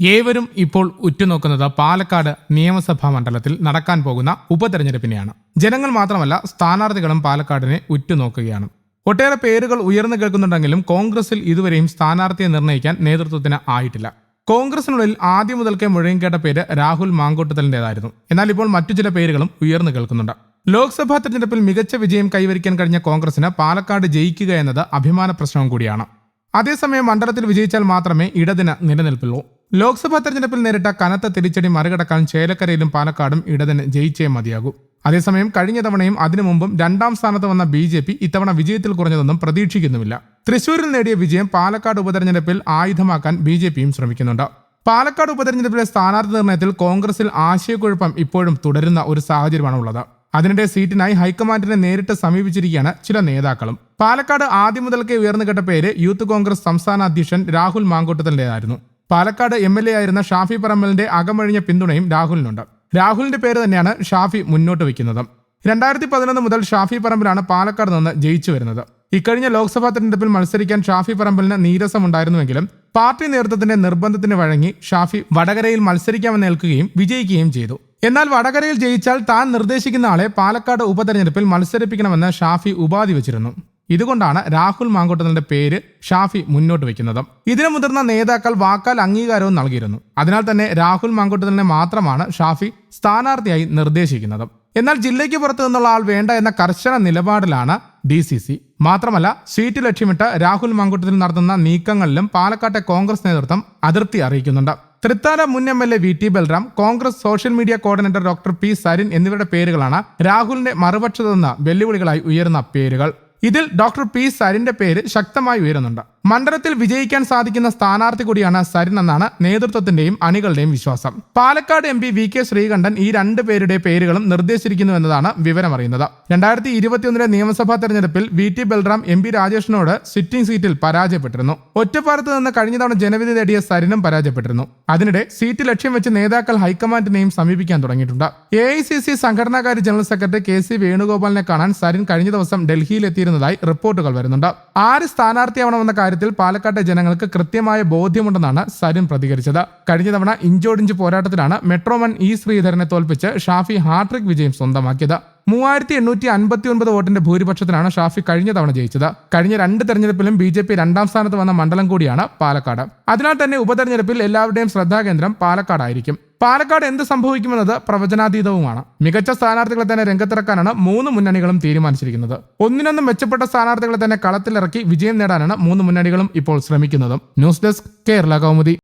ഏവരും ഇപ്പോൾ ഉറ്റുനോക്കുന്നത് പാലക്കാട് നിയമസഭാ മണ്ഡലത്തിൽ നടക്കാൻ പോകുന്ന ഉപതെരഞ്ഞെടുപ്പിനെയാണ്. ജനങ്ങൾ മാത്രമല്ല സ്ഥാനാർത്ഥികളും പാലക്കാടിനെ ഉറ്റുനോക്കുകയാണ്. ഒട്ടേറെ പേരുകൾ ഉയർന്നു കേൾക്കുന്നുണ്ടെങ്കിലും കോൺഗ്രസിൽ ഇതുവരെയും സ്ഥാനാർത്ഥിയെ നിർണയിക്കാൻ നേതൃത്വത്തിന് ആയിട്ടില്ല. കോൺഗ്രസിനുള്ളിൽ ആദ്യം മുതൽക്കേ മുഴയും കേട്ട പേര് രാഹുൽ മാങ്കൂട്ടത്തലിന്റെതായിരുന്നു. എന്നാൽ ഇപ്പോൾ മറ്റു ചില പേരുകളും ഉയർന്നു കേൾക്കുന്നുണ്ട്. ലോക്സഭാ തെരഞ്ഞെടുപ്പിൽ മികച്ച വിജയം കൈവരിക്കാൻ കഴിഞ്ഞ കോൺഗ്രസിന് പാലക്കാട് ജയിക്കുക എന്നത് അഭിമാന പ്രശ്നവും കൂടിയാണ്. അതേസമയം മണ്ഡലത്തിൽ വിജയിച്ചാൽ മാത്രമേ ഇടതിന് നിലനിൽപ്പുള്ളൂ. ലോക്സഭാ തെരഞ്ഞെടുപ്പിൽ നേരിട്ട കനത്ത തിരിച്ചടി മറികടക്കാൻ ചേലക്കരയിലും പാലക്കാടും ഇടതിന് ജയിച്ചേ മതിയാകൂ. അതേസമയം കഴിഞ്ഞ തവണയും അതിനു മുമ്പും രണ്ടാം സ്ഥാനത്ത് വന്ന ബി ജെ പി ഇത്തവണ വിജയത്തിൽ കുറഞ്ഞതൊന്നും പ്രതീക്ഷിക്കുന്നുമില്ല. തൃശൂരിൽ നേടിയ വിജയം പാലക്കാട് ഉപതെരഞ്ഞെടുപ്പിൽ ആയുധമാക്കാൻ ബി ജെ പിയും ശ്രമിക്കുന്നുണ്ട്. പാലക്കാട് ഉപതെരഞ്ഞെടുപ്പിലെ സ്ഥാനാർത്ഥി നിർണയത്തിൽ കോൺഗ്രസിൽ ആശയക്കുഴപ്പം ഇപ്പോഴും തുടരുന്ന ഒരു സാഹചര്യമാണ് ഉള്ളത് അതിനിടെ സീറ്റിനായി ഹൈക്കമാൻഡിനെ നേരിട്ട് സമീപിച്ചിരിക്കുകയാണ് ചില നേതാക്കളും. പാലക്കാട് ആദ്യം മുതൽക്കേ ഉയർന്നു കേട്ട പേര് യൂത്ത് കോൺഗ്രസ് സംസ്ഥാന അധ്യക്ഷൻ രാഹുൽ മാങ്കൂട്ടത്തിന്റേതായിരുന്നു. പാലക്കാട് എം എൽ എ ആയിരുന്ന ഷാഫി പറമ്പലിന്റെ അകമഴിഞ്ഞ പിന്തുണയും രാഹുലിനുണ്ട്. രാഹുലിന്റെ പേര് തന്നെയാണ് ഷാഫി മുന്നോട്ട് വയ്ക്കുന്നത്. രണ്ടായിരത്തി പതിനൊന്ന് മുതൽ ഷാഫി പറമ്പിലാണ് പാലക്കാട് നിന്ന് ജയിച്ചു വരുന്നത്. ഇക്കഴിഞ്ഞ ലോക്സഭാ തെരഞ്ഞെടുപ്പിൽ മത്സരിക്കാൻ ഷാഫി പറമ്പലിന് നീരസമുണ്ടായിരുന്നുവെങ്കിലും പാർട്ടി നേതൃത്വത്തിന്റെ നിർബന്ധത്തിന് വഴങ്ങി ഷാഫി വടകരയിൽ മത്സരിക്കാമെന്ന് ഏൽക്കുകയും വിജയിക്കുകയും ചെയ്തു. എന്നാൽ വടകരയിൽ ജയിച്ചാൽ താൻ നിർദ്ദേശിക്കുന്ന ആളെ പാലക്കാട് ഉപതെരഞ്ഞെടുപ്പിൽ മത്സരിപ്പിക്കണമെന്ന് ഷാഫി ഉപാധി വെച്ചിരുന്നു. ഇതുകൊണ്ടാണ് രാഹുൽ മാങ്കൂട്ടത്തിന്റെ പേര് ഷാഫി മുന്നോട്ട് വെക്കുന്നത്. ഇതിനു മുതിർന്ന നേതാക്കൾ വാക്കാൽ അംഗീകാരവും നൽകിയിരുന്നു. അതിനാൽ തന്നെ രാഹുൽ മാങ്കൂട്ടത്തിനെ മാത്രമാണ് ഷാഫി സ്ഥാനാർത്ഥിയായി നിർദ്ദേശിക്കുന്നത്. എന്നാൽ ജില്ലയ്ക്ക് പുറത്തു നിന്നുള്ള ആൾ വേണ്ട എന്ന കർശന നിലപാടിലാണ് ഡി സി സി. മാത്രമല്ല സീറ്റ് ലക്ഷ്യമിട്ട് രാഹുൽ മാങ്കൂട്ടത്തിൽ നടത്തുന്ന നീക്കങ്ങളിലും പാലക്കാട്ടെ കോൺഗ്രസ് നേതൃത്വം അതിർത്തി അറിയിക്കുന്നുണ്ട്. തൃത്താല മുൻ M L A V T Balram Congress social media coordinator doctor P Sarin എന്നിവരുടെ പേരുകളാണ് രാഹുലിന്റെ മറുപക്ഷത്തു വെല്ലുവിളികളായി ഉയർന്ന പേരുകൾ. ഇതിൽ ഡോക്ടർ പി സരിന്റെ പേര് ശക്തമായി ഉയരുന്നുണ്ട്. മണ്ഡലത്തിൽ വിജയിക്കാൻ സാധിക്കുന്ന സ്ഥാനാർത്ഥി കൂടിയാണ് സരിൻ എന്നാണ് നേതൃത്വത്തിന്റെയും അണികളുടെയും വിശ്വാസം. Palakkad M P V K Sreekandan ഈ രണ്ടു പേരുടെ പേരുകളും നിർദ്ദേശിച്ചിരിക്കുന്നു എന്നതാണ് വിവരമറിയുന്നത്. രണ്ടായിരത്തി ഇരുപത്തിയൊന്നിലെ നിയമസഭാ തെരഞ്ഞെടുപ്പിൽ V T Balram M P രാജേഷിനോട് sitting സീറ്റിൽ പരാജയപ്പെട്ടിരുന്നു. ഒറ്റപ്പാലത്ത് നിന്ന് കഴിഞ്ഞ തവണ ജനവിധി നേടിയ സരിനും പരാജയപ്പെട്ടിരുന്നു. അതിനിടെ സീറ്റ് ലക്ഷ്യം വെച്ച് നേതാക്കൾ ഹൈക്കമാൻഡിനെയും സമീപിക്കാൻ തുടങ്ങിയിട്ടുണ്ട്. എ ഐ സി സി സംഘടനാകാര്യ ജനറൽ സെക്രട്ടറി കെ സി വേണുഗോപാലിനെ കാണാൻ സരിൻ കഴിഞ്ഞ ദിവസം ഡൽഹിയിൽ എത്തിയിരുന്നതായി റിപ്പോർട്ടുകൾ വരുന്നുണ്ട്. ആര് സ്ഥാനാർത്ഥിയാവണമെന്ന കാര്യത്തിൽ പാലക്കാട്ടെ ജനങ്ങൾക്ക് കൃത്യമായ ബോധ്യമുണ്ടെന്നാണ് സരിൻ പ്രതികരിച്ചത്. കഴിഞ്ഞ തവണ ഇഞ്ചോടിഞ്ച് പോരാട്ടത്തിലാണ് മെട്രോമൻ ഇ ശ്രീധരനെ തോൽപ്പിച്ച് ഷാഫി ഹാട്രിക് വിജയം സ്വന്തമാക്കിയത്. മൂവായിരത്തി എണ്ണൂറ്റി അൻപത്തി ഒൻപത് വോട്ടിന്റെ ഭൂരിപക്ഷത്തിലാണ് ഷാഫി കഴിഞ്ഞ തവണ ജയിച്ചത്. കഴിഞ്ഞ രണ്ട് തെരഞ്ഞെടുപ്പിലും ബി ജെ പി രണ്ടാം സ്ഥാനത്ത് വന്ന മണ്ഡലം കൂടിയാണ് പാലക്കാട്. അതിനാൽ തന്നെ ഉപതെരഞ്ഞെടുപ്പിൽ എല്ലാവരുടെയും ശ്രദ്ധാകേന്ദ്രം പാലക്കാടായിരിക്കും. പാലക്കാട് എന്ത് സംഭവിക്കുമെന്നത് പ്രവചനാതീതവുമാണ്. മികച്ച സ്ഥാനാർത്ഥികളെ തന്നെ രംഗത്തിറക്കാനാണ് മൂന്ന് മുന്നണികളും തീരുമാനിച്ചിരിക്കുന്നത്. ഒന്നിനൊന്നും മെച്ചപ്പെട്ട സ്ഥാനാർത്ഥികളെ തന്നെ കളത്തിലിറക്കി വിജയം നേടാനാണ് മൂന്ന് മുന്നണികളും ഇപ്പോൾ ശ്രമിക്കുന്നത്. News desk Kerala Kaumudi.